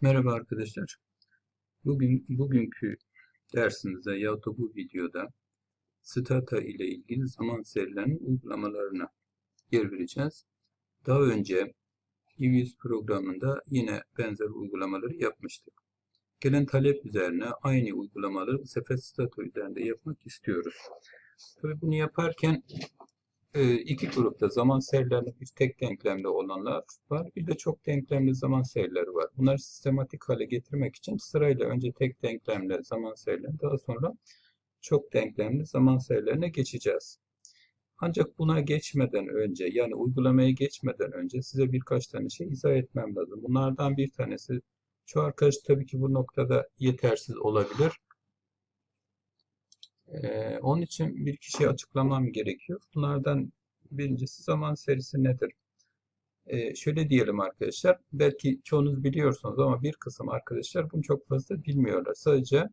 Merhaba arkadaşlar. Bugün bugünkü dersimizde ya da bu videoda Stata ile ilgili zaman serilerinin uygulamalarına yer vereceğiz. Daha önce EVS programında yine benzer uygulamaları yapmıştık. Gelen talep üzerine aynı uygulamaları bu sefer Stata üzerinde yapmak istiyoruz. Tabii bunu yaparken iki grupta zaman serilerinde bir tek denklemli olanlar var. Bir de çok denklemli zaman serileri var. Bunları sistematik hale getirmek için sırayla önce tek denklemli zaman serilerini daha sonra çok denklemli zaman serilerine geçeceğiz. Ancak buna geçmeden önce yani uygulamaya geçmeden önce size birkaç tane şey izah etmem lazım. Bunlardan bir tanesi çoğu arkadaş tabii ki bu noktada yetersiz olabilir. Ee, onun için bir kişiye açıklamam gerekiyor. Bunlardan birincisi zaman serisi nedir? Ee, şöyle diyelim arkadaşlar, belki çoğunuz biliyorsunuz ama bir kısım arkadaşlar bunu çok fazla bilmiyorlar. Sadece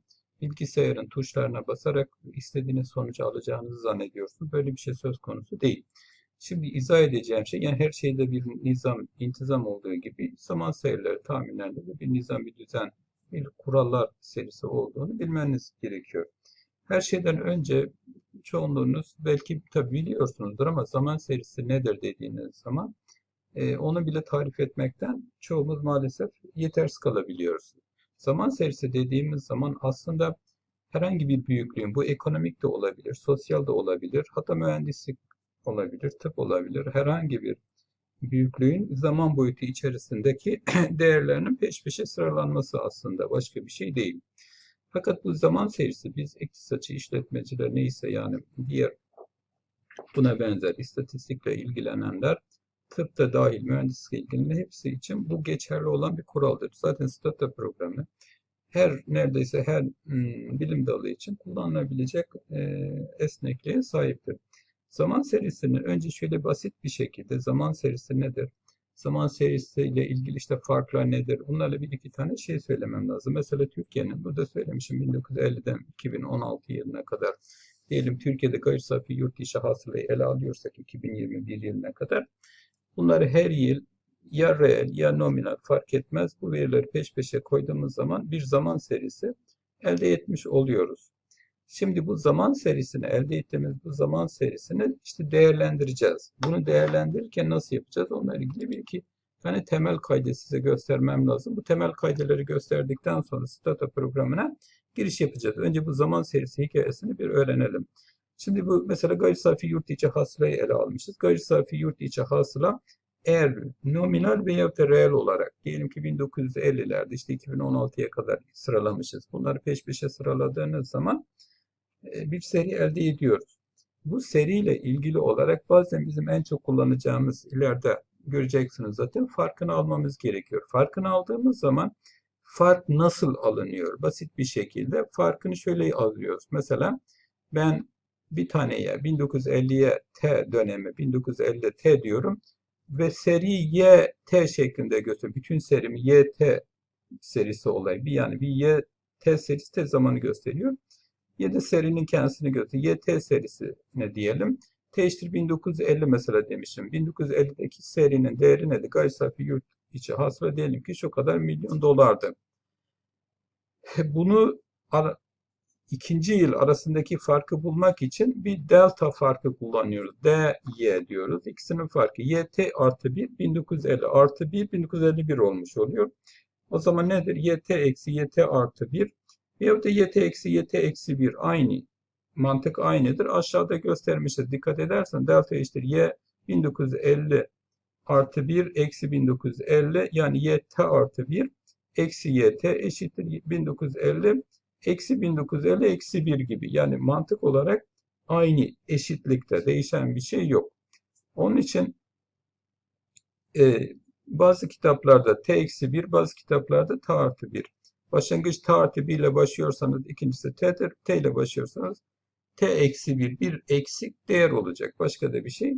bilgisayarın tuşlarına basarak istediğiniz sonucu alacağınızı zannediyorsunuz. Böyle bir şey söz konusu değil. Şimdi izah edeceğim şey, yani her şeyde bir nizam, intizam olduğu gibi zaman serileri tahminlerinde de bir nizam, bir düzen, bir kurallar serisi olduğunu bilmeniz gerekiyor. Her şeyden önce çoğunluğunuz belki tabi biliyorsunuzdur ama zaman serisi nedir dediğiniz zaman e, onu bile tarif etmekten çoğumuz maalesef yetersiz kalabiliyoruz. Zaman serisi dediğimiz zaman aslında herhangi bir büyüklüğün, bu ekonomik de olabilir, sosyal da olabilir, hatta mühendislik olabilir, tıp olabilir, herhangi bir büyüklüğün zaman boyutu içerisindeki değerlerinin peş peşe sıralanması aslında başka bir şey değil. Fakat bu zaman serisi biz iktisatçı işletmeciler neyse yani diğer buna benzer istatistikle ilgilenenler tıpta dahil mühendislikle ilgili hepsi için bu geçerli olan bir kuraldır. Zaten Stata programı her neredeyse her hmm, bilim dalı için kullanılabilecek e, esnekliğe sahiptir. Zaman serisinin önce şöyle basit bir şekilde zaman serisi nedir? Zaman serisiyle ilgili işte farklar nedir? Bunlarla bir iki tane şey söylemem lazım. Mesela Türkiye'nin, burada söylemişim 1950'den 2016 yılına kadar diyelim Türkiye'de gayri safi yurt dışı hasılayı ele alıyorsak 2021 yılına kadar bunları her yıl ya reel ya nominal fark etmez bu verileri peş peşe koyduğumuz zaman bir zaman serisi elde etmiş oluyoruz. Şimdi bu zaman serisini elde ettiğimiz bu zaman serisini işte değerlendireceğiz. Bunu değerlendirirken nasıl yapacağız? Onunla ilgili bir iki tane temel kaydı size göstermem lazım. Bu temel kaydeleri gösterdikten sonra Stata programına giriş yapacağız. Önce bu zaman serisi hikayesini bir öğrenelim. Şimdi bu mesela gayri safi yurt içi hasılayı ele almışız. Gayri safi yurt içi hasıla eğer nominal veya da reel olarak diyelim ki 1950'lerde işte 2016'ya kadar sıralamışız. Bunları peş peşe sıraladığınız zaman bir seri elde ediyoruz. Bu seriyle ilgili olarak bazen bizim en çok kullanacağımız ileride göreceksiniz zaten farkını almamız gerekiyor. Farkını aldığımız zaman fark nasıl alınıyor? Basit bir şekilde farkını şöyle alıyoruz. Mesela ben bir taneye 1950'ye T dönemi 1950 T diyorum ve seri Y T şeklinde gösteriyor. Bütün serimi Y T serisi olay. Bir yani bir Y T serisi T zamanı gösteriyor. 7 serinin kendisini gösteriyor. YT serisi ne diyelim. T eşittir 1950 mesela demişim. 1950'deki serinin değeri nedir? Gayri safi yurt içi hasıla diyelim ki şu kadar milyon dolardı. Bunu ara, ikinci yıl arasındaki farkı bulmak için bir delta farkı kullanıyoruz. DY diyoruz. İkisinin farkı. YT artı 1 1950 artı 1 1951 olmuş oluyor. O zaman nedir? YT eksi YT artı 1 Veyahut da yt eksi yt eksi 1 aynı. Mantık aynıdır. Aşağıda göstermişiz. Dikkat edersen delta eşittir y 1950 artı 1 eksi 1950 yani yt artı 1 eksi yt eşittir 1950 eksi 1950 eksi 1 gibi. Yani mantık olarak aynı eşitlikte değişen bir şey yok. Onun için e, bazı kitaplarda t eksi 1 bazı kitaplarda t artı 1 Başlangıç t artı 1 ile başlıyorsanız ikincisi t'dir. T ile başlıyorsanız t eksi 1 bir eksik değer olacak. Başka da bir şey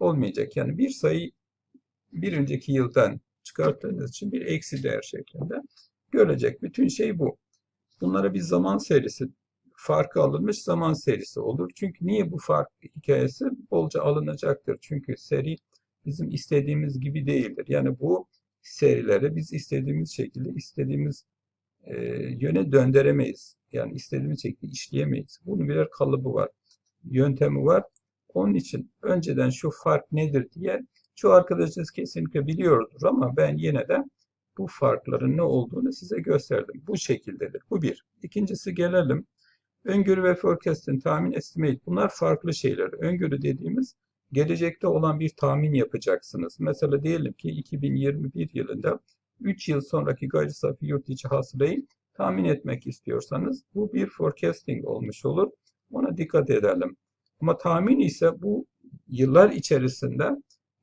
olmayacak. Yani bir sayı bir önceki yıldan çıkarttığınız için bir eksi değer şeklinde görecek. Bütün şey bu. Bunlara bir zaman serisi farkı alınmış zaman serisi olur. Çünkü niye bu fark hikayesi bolca alınacaktır? Çünkü seri bizim istediğimiz gibi değildir. Yani bu serileri biz istediğimiz şekilde istediğimiz e, yöne döndüremeyiz. Yani istediğimiz şekilde işleyemeyiz. Bunun birer kalıbı var. Yöntemi var. Onun için önceden şu fark nedir diye çoğu arkadaşınız kesinlikle biliyordur ama ben yine de bu farkların ne olduğunu size gösterdim. Bu şekildedir. Bu bir. İkincisi gelelim. Öngörü ve forecasting, tahmin, estimate. Bunlar farklı şeyler. Öngörü dediğimiz gelecekte olan bir tahmin yapacaksınız. Mesela diyelim ki 2021 yılında 3 yıl sonraki gayri safi yurt içi hasılayı tahmin etmek istiyorsanız bu bir forecasting olmuş olur. Ona dikkat edelim. Ama tahmin ise bu yıllar içerisinde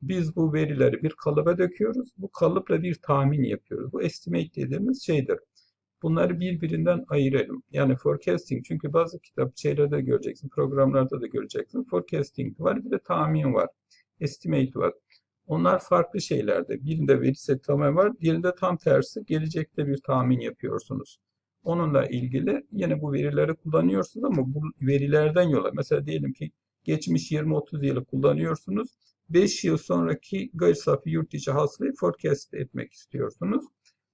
biz bu verileri bir kalıba döküyoruz. Bu kalıpla bir tahmin yapıyoruz. Bu estimate dediğimiz şeydir. Bunları birbirinden ayıralım. Yani forecasting çünkü bazı kitap şeylerde göreceksin, programlarda da göreceksin. Forecasting var, bir de tahmin var. Estimate var. Onlar farklı şeylerde. Birinde veri setleme var, diğerinde tam tersi gelecekte bir tahmin yapıyorsunuz. Onunla ilgili yine bu verileri kullanıyorsunuz ama bu verilerden yola mesela diyelim ki geçmiş 20-30 yılı kullanıyorsunuz. 5 yıl sonraki gayri safi yurt içi hasılayı forecast etmek istiyorsunuz.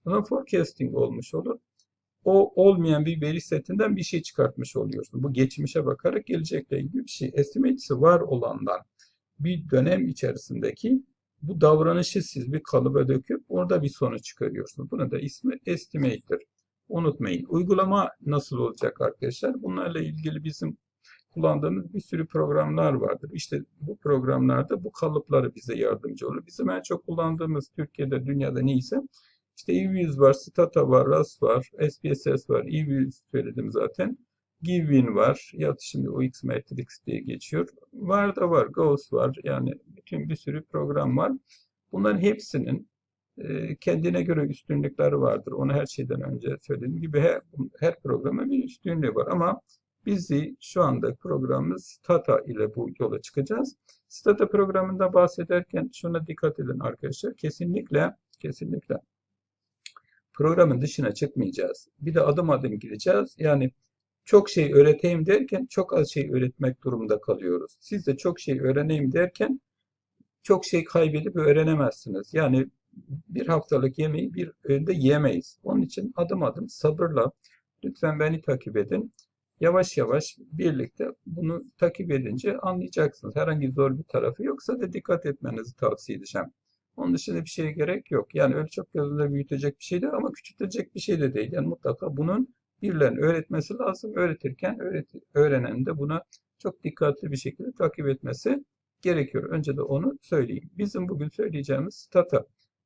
Zaman forecasting olmuş olur. O olmayan bir veri setinden bir şey çıkartmış oluyorsun. Bu geçmişe bakarak gelecekle ilgili bir şey. Estimate'si var olandan bir dönem içerisindeki bu davranışı siz bir kalıba döküp orada bir sonuç çıkarıyorsunuz. Buna da ismi estimate'dir. Unutmayın. Uygulama nasıl olacak arkadaşlar? Bunlarla ilgili bizim kullandığımız bir sürü programlar vardır. İşte bu programlarda bu kalıpları bize yardımcı olur. Bizim en çok kullandığımız Türkiye'de, dünyada neyse işte eViews var, Stata var, RAS var, SPSS var, eViews söyledim zaten. Givin var, ya şimdi UX Matrix diye geçiyor. Var da var, Gauss var. Yani bütün bir sürü program var. Bunların hepsinin e, kendine göre üstünlükleri vardır. Onu her şeyden önce söylediğim gibi her, her programın bir üstünlüğü var. Ama bizi şu anda programımız Stata ile bu yola çıkacağız. Stata programında bahsederken şuna dikkat edin arkadaşlar. Kesinlikle, kesinlikle programın dışına çıkmayacağız. Bir de adım adım gideceğiz. Yani çok şey öğreteyim derken çok az şey öğretmek durumunda kalıyoruz. Siz de çok şey öğreneyim derken çok şey kaybedip öğrenemezsiniz. Yani bir haftalık yemeği bir öğünde yemeyiz. Onun için adım adım sabırla lütfen beni takip edin. Yavaş yavaş birlikte bunu takip edince anlayacaksınız. Herhangi zor bir tarafı yoksa da dikkat etmenizi tavsiye edeceğim. Onun dışında bir şeye gerek yok. Yani öyle çok gözünde büyütecek bir şey değil ama küçültecek bir şey de değil. Yani mutlaka bunun birilerinin öğretmesi lazım. Öğretirken öğret öğrenenin de buna çok dikkatli bir şekilde takip etmesi gerekiyor. Önce de onu söyleyeyim. Bizim bugün söyleyeceğimiz Stata.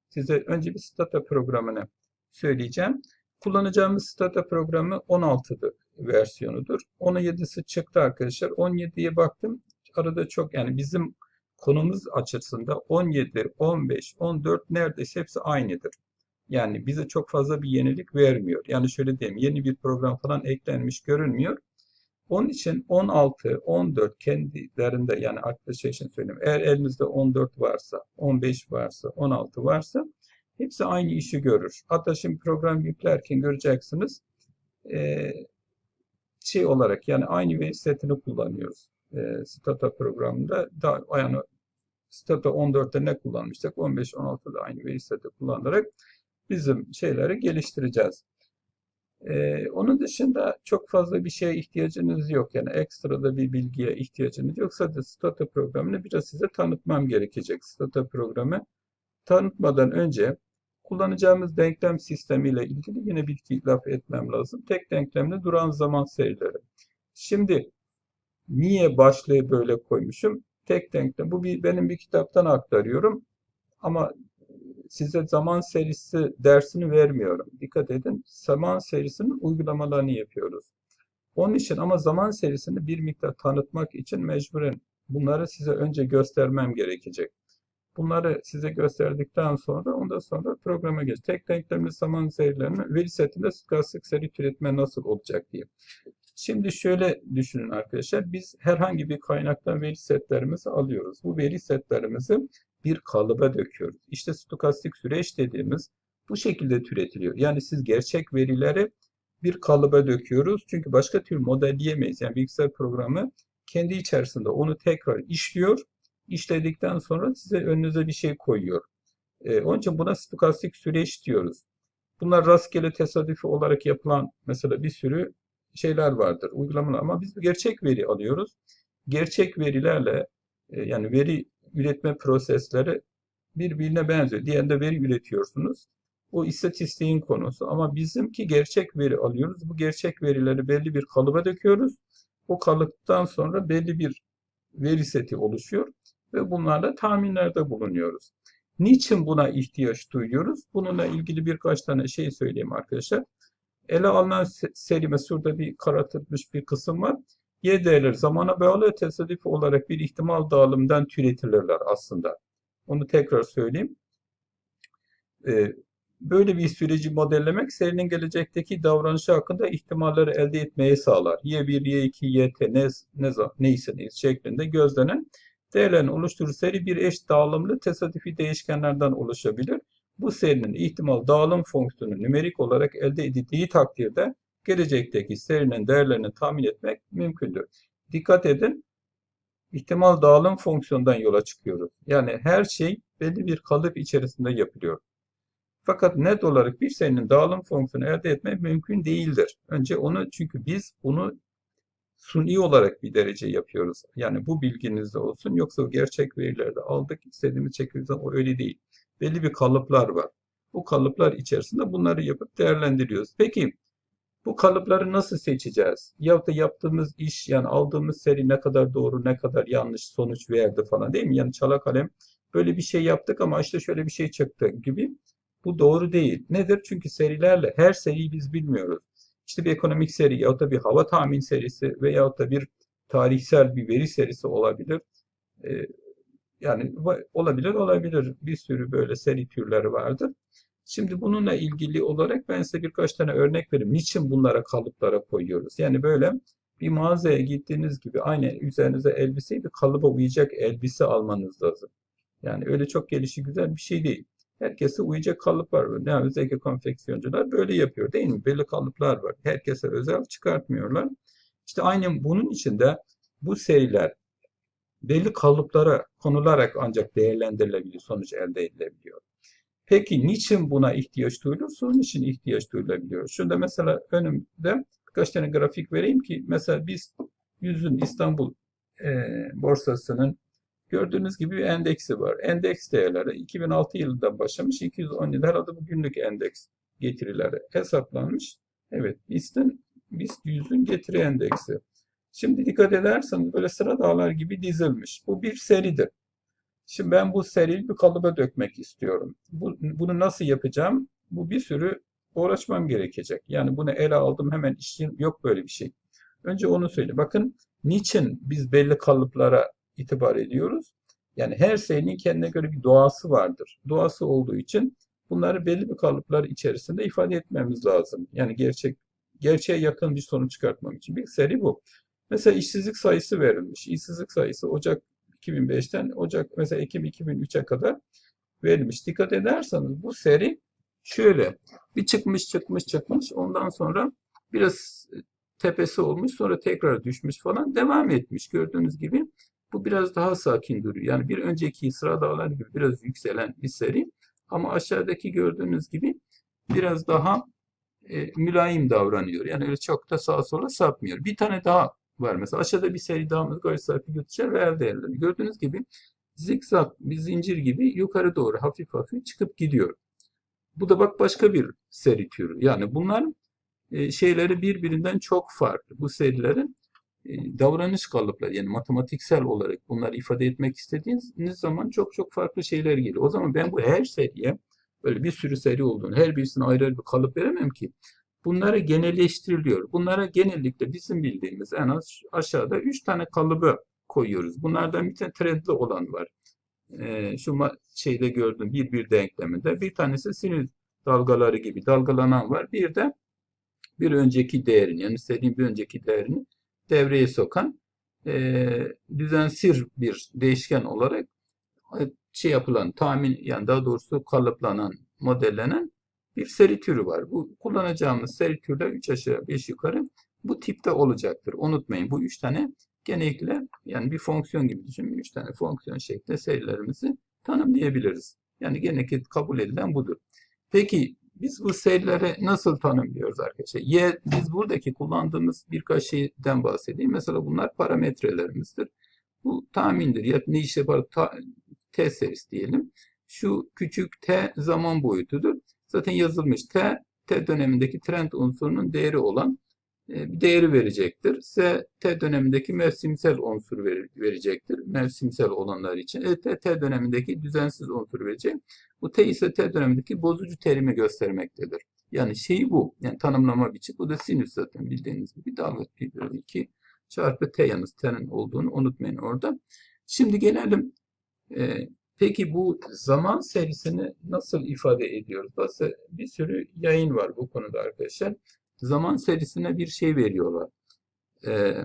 Size önce bir Stata programını söyleyeceğim. Kullanacağımız Stata programı 16 versiyonudur. 17'si çıktı arkadaşlar. 17'ye baktım. Arada çok yani bizim konumuz açısında 17, 15, 14 neredeyse hepsi aynıdır. Yani bize çok fazla bir yenilik vermiyor. Yani şöyle diyeyim yeni bir program falan eklenmiş görünmüyor. Onun için 16, 14 kendilerinde yani arkadaşlar için söyleyeyim. Eğer elinizde 14 varsa, 15 varsa, 16 varsa hepsi aynı işi görür. Hatta şimdi program yüklerken göreceksiniz. Ee, şey olarak yani aynı veri setini kullanıyoruz. E, Stata programında da yani Stata 14'te ne kullanmıştık? 15, 16'da aynı veri seti kullanarak bizim şeyleri geliştireceğiz. Ee, onun dışında çok fazla bir şeye ihtiyacınız yok. Yani ekstra da bir bilgiye ihtiyacınız yok. Sadece Stata programını biraz size tanıtmam gerekecek. Stata programı tanıtmadan önce kullanacağımız denklem sistemiyle ilgili yine bir laf etmem lazım. Tek denklemle duran zaman serileri. Şimdi niye başlığı böyle koymuşum? Tek denklem. Bu bir, benim bir kitaptan aktarıyorum. Ama size zaman serisi dersini vermiyorum. Dikkat edin. Zaman serisinin uygulamalarını yapıyoruz. Onun için ama zaman serisini bir miktar tanıtmak için mecburen bunları size önce göstermem gerekecek. Bunları size gösterdikten sonra ondan sonra programa geç. Tek denklemli zaman serilerini veri setinde stokastik seri türetme nasıl olacak diye. Şimdi şöyle düşünün arkadaşlar. Biz herhangi bir kaynaktan veri setlerimizi alıyoruz. Bu veri setlerimizi bir kalıba döküyoruz. İşte stokastik süreç dediğimiz bu şekilde türetiliyor. Yani siz gerçek verileri bir kalıba döküyoruz. Çünkü başka türlü modelleyemeyiz. Yani bilgisayar programı kendi içerisinde onu tekrar işliyor. İşledikten sonra size önünüze bir şey koyuyor. E, onun için buna stokastik süreç diyoruz. Bunlar rastgele tesadüfi olarak yapılan mesela bir sürü şeyler vardır, uygulamalar ama biz gerçek veri alıyoruz. Gerçek verilerle e, yani veri üretme prosesleri birbirine benziyor. Diğerinde veri üretiyorsunuz. O istatistiğin konusu ama bizimki gerçek veri alıyoruz. Bu gerçek verileri belli bir kalıba döküyoruz. O kalıptan sonra belli bir veri seti oluşuyor ve bunlarla tahminlerde bulunuyoruz. Niçin buna ihtiyaç duyuyoruz? Bununla ilgili birkaç tane şey söyleyeyim arkadaşlar. Ele alınan serime şurada bir karartılmış bir kısım var. Y değerleri zamana bağlı tesadüf olarak bir ihtimal dağılımından türetilirler aslında. Onu tekrar söyleyeyim. Ee, böyle bir süreci modellemek serinin gelecekteki davranışı hakkında ihtimalleri elde etmeyi sağlar. Y1, Y2, YT ne, ne, neyse neyse şeklinde gözlenen değerlerin oluşturduğu seri bir eş dağılımlı tesadüfi değişkenlerden oluşabilir. Bu serinin ihtimal dağılım fonksiyonu nümerik olarak elde edildiği takdirde gelecekteki serinin değerlerini tahmin etmek mümkündür. Dikkat edin, ihtimal dağılım fonksiyonundan yola çıkıyoruz. Yani her şey belli bir kalıp içerisinde yapılıyor. Fakat net olarak bir serinin dağılım fonksiyonu elde etmek mümkün değildir. Önce onu çünkü biz bunu suni olarak bir derece yapıyoruz. Yani bu bilginizde olsun. Yoksa gerçek verilerde aldık, istediğimiz şekilde o öyle değil. Belli bir kalıplar var. Bu kalıplar içerisinde bunları yapıp değerlendiriyoruz. Peki bu kalıpları nasıl seçeceğiz? Ya da yaptığımız iş yani aldığımız seri ne kadar doğru ne kadar yanlış sonuç verdi falan değil mi? Yani çala kalem böyle bir şey yaptık ama işte şöyle bir şey çıktı gibi. Bu doğru değil. Nedir? Çünkü serilerle her seriyi biz bilmiyoruz. İşte bir ekonomik seri ya da bir hava tahmin serisi veya da bir tarihsel bir veri serisi olabilir. Ee, yani olabilir olabilir. Bir sürü böyle seri türleri vardır. Şimdi bununla ilgili olarak ben size birkaç tane örnek vereyim. Niçin bunlara kalıplara koyuyoruz? Yani böyle bir mağazaya gittiğiniz gibi aynı üzerinize elbiseyi bir kalıba uyacak elbise almanız lazım. Yani öyle çok gelişi güzel bir şey değil. Herkese uyacak kalıplar var. Yani özellikle konfeksiyoncular böyle yapıyor değil mi? Belli kalıplar var. Herkese özel çıkartmıyorlar. İşte aynı bunun içinde bu seriler belli kalıplara konularak ancak değerlendirilebiliyor, sonuç elde edilebiliyor. Peki niçin buna ihtiyaç duyulur? Sorun için ihtiyaç duyulabiliyor. Şurada mesela önümde birkaç tane grafik vereyim ki mesela biz yüzün İstanbul e, borsasının gördüğünüz gibi bir endeksi var. Endeks değerleri 2006 yılında başlamış 217 herhalde bu günlük endeks getirileri hesaplanmış. Evet BIST'in BIST 100'ün getiri endeksi. Şimdi dikkat ederseniz böyle sıra dağlar gibi dizilmiş. Bu bir seridir. Şimdi ben bu seriyi bir kalıba dökmek istiyorum. Bu, bunu nasıl yapacağım? Bu bir sürü uğraşmam gerekecek. Yani bunu ele aldım hemen işim yok böyle bir şey. Önce onu söyle. Bakın niçin biz belli kalıplara itibar ediyoruz? Yani her serinin kendine göre bir doğası vardır. Doğası olduğu için bunları belli bir kalıplar içerisinde ifade etmemiz lazım. Yani gerçek gerçeğe yakın bir sonuç çıkartmam için bir seri bu. Mesela işsizlik sayısı verilmiş. İşsizlik sayısı Ocak 2005'ten Ocak mesela Ekim 2003'e kadar verilmiş. Dikkat ederseniz bu seri şöyle bir çıkmış çıkmış çıkmış ondan sonra biraz tepesi olmuş sonra tekrar düşmüş falan devam etmiş. Gördüğünüz gibi bu biraz daha sakin duruyor. Yani bir önceki sıra dağlar gibi biraz yükselen bir seri ama aşağıdaki gördüğünüz gibi biraz daha e, mülayim davranıyor. Yani öyle çok da sağa sola sapmıyor. Bir tane daha var. Mesela aşağıda bir seri dağımız gayri safi götürür reel değerleri. Gördüğünüz gibi zikzak bir zincir gibi yukarı doğru hafif hafif çıkıp gidiyor. Bu da bak başka bir seri türü. Yani bunların e, şeyleri birbirinden çok farklı. Bu serilerin e, davranış kalıpları yani matematiksel olarak bunları ifade etmek istediğiniz zaman çok çok farklı şeyler geliyor. O zaman ben bu her seriye böyle bir sürü seri olduğunu her birisine ayrı bir kalıp veremem ki. Bunlara genelleştiriliyor. Bunlara genellikle bizim bildiğimiz en az aşağıda 3 tane kalıbı koyuyoruz. Bunlardan bir tane trendli olan var. Ee, şu şeyde gördüm bir bir denkleminde. Bir tanesi sinüs dalgaları gibi dalgalanan var. Bir de bir önceki değerini yani istediğim bir önceki değerini devreye sokan e, düzensiz bir değişken olarak e, şey yapılan tahmin yani daha doğrusu kalıplanan modellenen bir seri türü var. Bu kullanacağımız seri türler 3 aşağı 5 yukarı bu tipte olacaktır. Unutmayın bu 3 tane genellikle yani bir fonksiyon gibi düşünün. 3 tane fonksiyon şeklinde serilerimizi tanımlayabiliriz. Yani genellikle kabul edilen budur. Peki biz bu serileri nasıl tanımlıyoruz arkadaşlar? Y, biz buradaki kullandığımız birkaç şeyden bahsedeyim. Mesela bunlar parametrelerimizdir. Bu tahmindir. Ya ne işe? Ta, T serisi diyelim. Şu küçük T zaman boyutudur. Zaten yazılmış T, T dönemindeki trend unsurunun değeri olan e, bir değeri verecektir. S, T dönemindeki mevsimsel unsur ver, verecektir. Mevsimsel olanlar için. E, T, T dönemindeki düzensiz unsur verecek. Bu T ise T dönemindeki bozucu terimi göstermektedir. Yani şey bu. Yani tanımlama biçimi. Bu da sinüs zaten bildiğiniz gibi. Dalga pi bölü 2 çarpı T yalnız T'nin olduğunu unutmayın orada. Şimdi gelelim. E, peki bu zaman serisini nasıl ifade ediyoruz? Bazı bir sürü yayın var bu konuda arkadaşlar. Zaman serisine bir şey veriyorlar. E,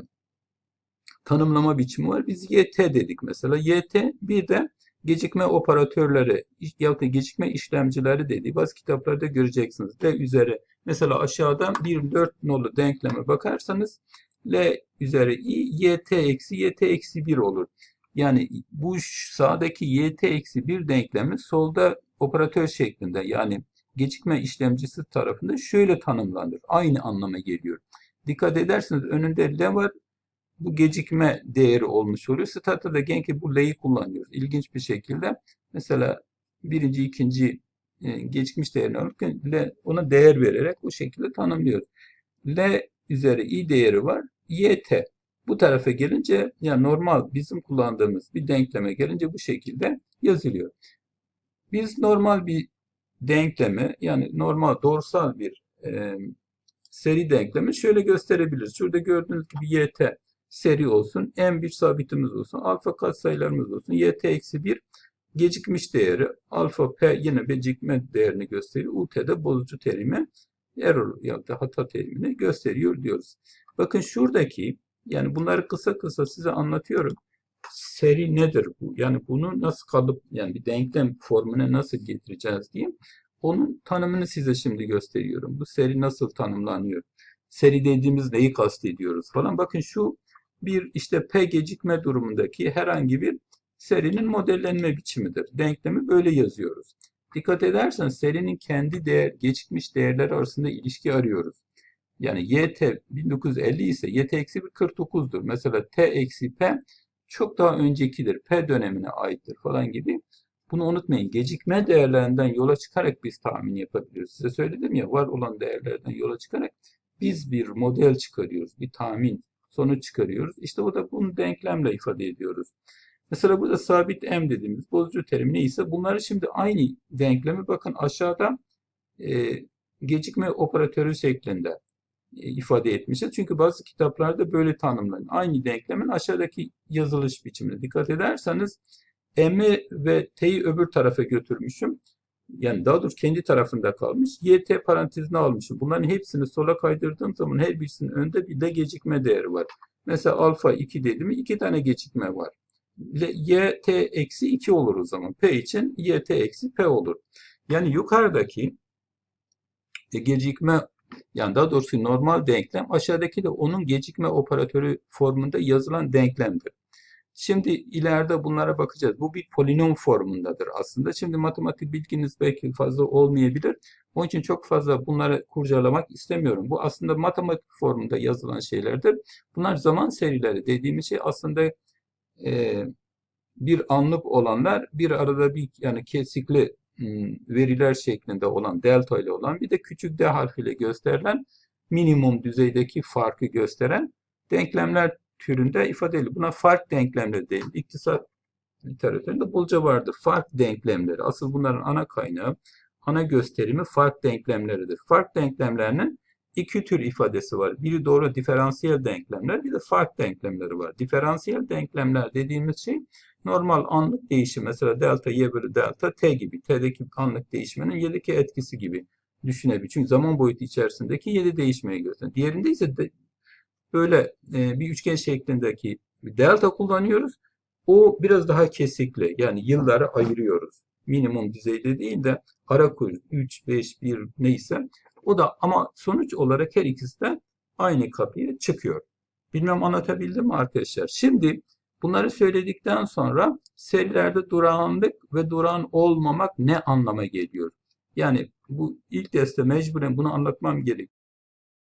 tanımlama biçimi var. Biz YT dedik mesela. YT bir de gecikme operatörleri ya da gecikme işlemcileri dediği bazı kitaplarda göreceksiniz. L üzeri mesela aşağıdan bir 4 nolu denkleme bakarsanız L üzeri i yt eksi yt eksi 1 olur. Yani bu sağdaki yt eksi 1 denklemi solda operatör şeklinde yani gecikme işlemcisi tarafında şöyle tanımlanır. Aynı anlama geliyor. Dikkat ederseniz önünde L var bu gecikme değeri olmuş oluyor. Startta da genki bu L'yi kullanıyoruz. İlginç bir şekilde. Mesela birinci, ikinci e, gecikmiş değerini alırken L, ona değer vererek bu şekilde tanımlıyoruz. L üzeri i değeri var. YT. Bu tarafa gelince yani normal bizim kullandığımız bir denkleme gelince bu şekilde yazılıyor. Biz normal bir denklemi yani normal doğrusal bir e, seri denklemi şöyle gösterebiliriz. Şurada gördüğünüz gibi YT seri olsun. M bir sabitimiz olsun. Alfa katsayılarımız olsun. YT eksi 1 gecikmiş değeri. Alfa P yine gecikme değerini gösteriyor. UT de bozucu terimi error ya da hata terimini gösteriyor diyoruz. Bakın şuradaki yani bunları kısa kısa size anlatıyorum. Seri nedir bu? Yani bunu nasıl kalıp yani bir denklem formuna nasıl getireceğiz diyeyim. Onun tanımını size şimdi gösteriyorum. Bu seri nasıl tanımlanıyor? Seri dediğimiz neyi kastediyoruz falan. Bakın şu bir işte P gecikme durumundaki herhangi bir serinin modellenme biçimidir. Denklemi böyle yazıyoruz. Dikkat ederseniz serinin kendi değer, gecikmiş değerleri arasında ilişki arıyoruz. Yani YT 1950 ise YT eksi 49'dur. Mesela T eksi P çok daha öncekidir. P dönemine aittir falan gibi. Bunu unutmayın. Gecikme değerlerinden yola çıkarak biz tahmin yapabiliyoruz. Size söyledim ya var olan değerlerden yola çıkarak biz bir model çıkarıyoruz. Bir tahmin sonuç çıkarıyoruz. İşte o da bunu denklemle ifade ediyoruz. Mesela burada sabit m dediğimiz bozucu terim neyse bunları şimdi aynı denklemi bakın aşağıda e, gecikme operatörü şeklinde ifade etmişiz. Çünkü bazı kitaplarda böyle tanımlanıyor. Aynı denklemin aşağıdaki yazılış biçimine dikkat ederseniz m'i ve t'yi öbür tarafa götürmüşüm. Yani daha doğrusu kendi tarafında kalmış. YT parantezine almışım. Bunların hepsini sola kaydırdığım zaman her birisinin önünde bir de gecikme değeri var. Mesela alfa 2 dedim mi 2 tane gecikme var. YT eksi 2 olur o zaman. P için YT eksi P olur. Yani yukarıdaki e, gecikme yani daha doğrusu normal denklem aşağıdaki de onun gecikme operatörü formunda yazılan denklemdir. Şimdi ileride bunlara bakacağız. Bu bir polinom formundadır aslında. Şimdi matematik bilginiz belki fazla olmayabilir. Onun için çok fazla bunları kurcalamak istemiyorum. Bu aslında matematik formunda yazılan şeylerdir. Bunlar zaman serileri dediğimiz şey aslında e, bir anlık olanlar bir arada bir yani kesikli veriler şeklinde olan delta ile olan bir de küçük d harfiyle gösterilen minimum düzeydeki farkı gösteren denklemler türünde ifade edilir. Buna fark denklemleri değil. İktisat literatüründe bolca vardır. Fark denklemleri. Asıl bunların ana kaynağı, ana gösterimi fark denklemleridir. Fark denklemlerinin iki tür ifadesi var. Biri doğru diferansiyel denklemler, bir de fark denklemleri var. Diferansiyel denklemler dediğimiz şey normal anlık değişim. Mesela delta y bölü delta t gibi. T'deki anlık değişmenin y'deki etkisi gibi düşünebilir. Çünkü zaman boyutu içerisindeki y'de değişmeyi gösteriyor. Diğerinde ise de böyle e, bir üçgen şeklindeki delta kullanıyoruz. O biraz daha kesikli. Yani yılları ayırıyoruz. Minimum düzeyde değil de ara kuyruk 3, 5, 1 neyse. O da ama sonuç olarak her ikisi de aynı kapıya çıkıyor. Bilmem anlatabildim mi arkadaşlar? Şimdi Bunları söyledikten sonra serilerde durağanlık ve durağan olmamak ne anlama geliyor? Yani bu ilk testte mecburen bunu anlatmam gerek.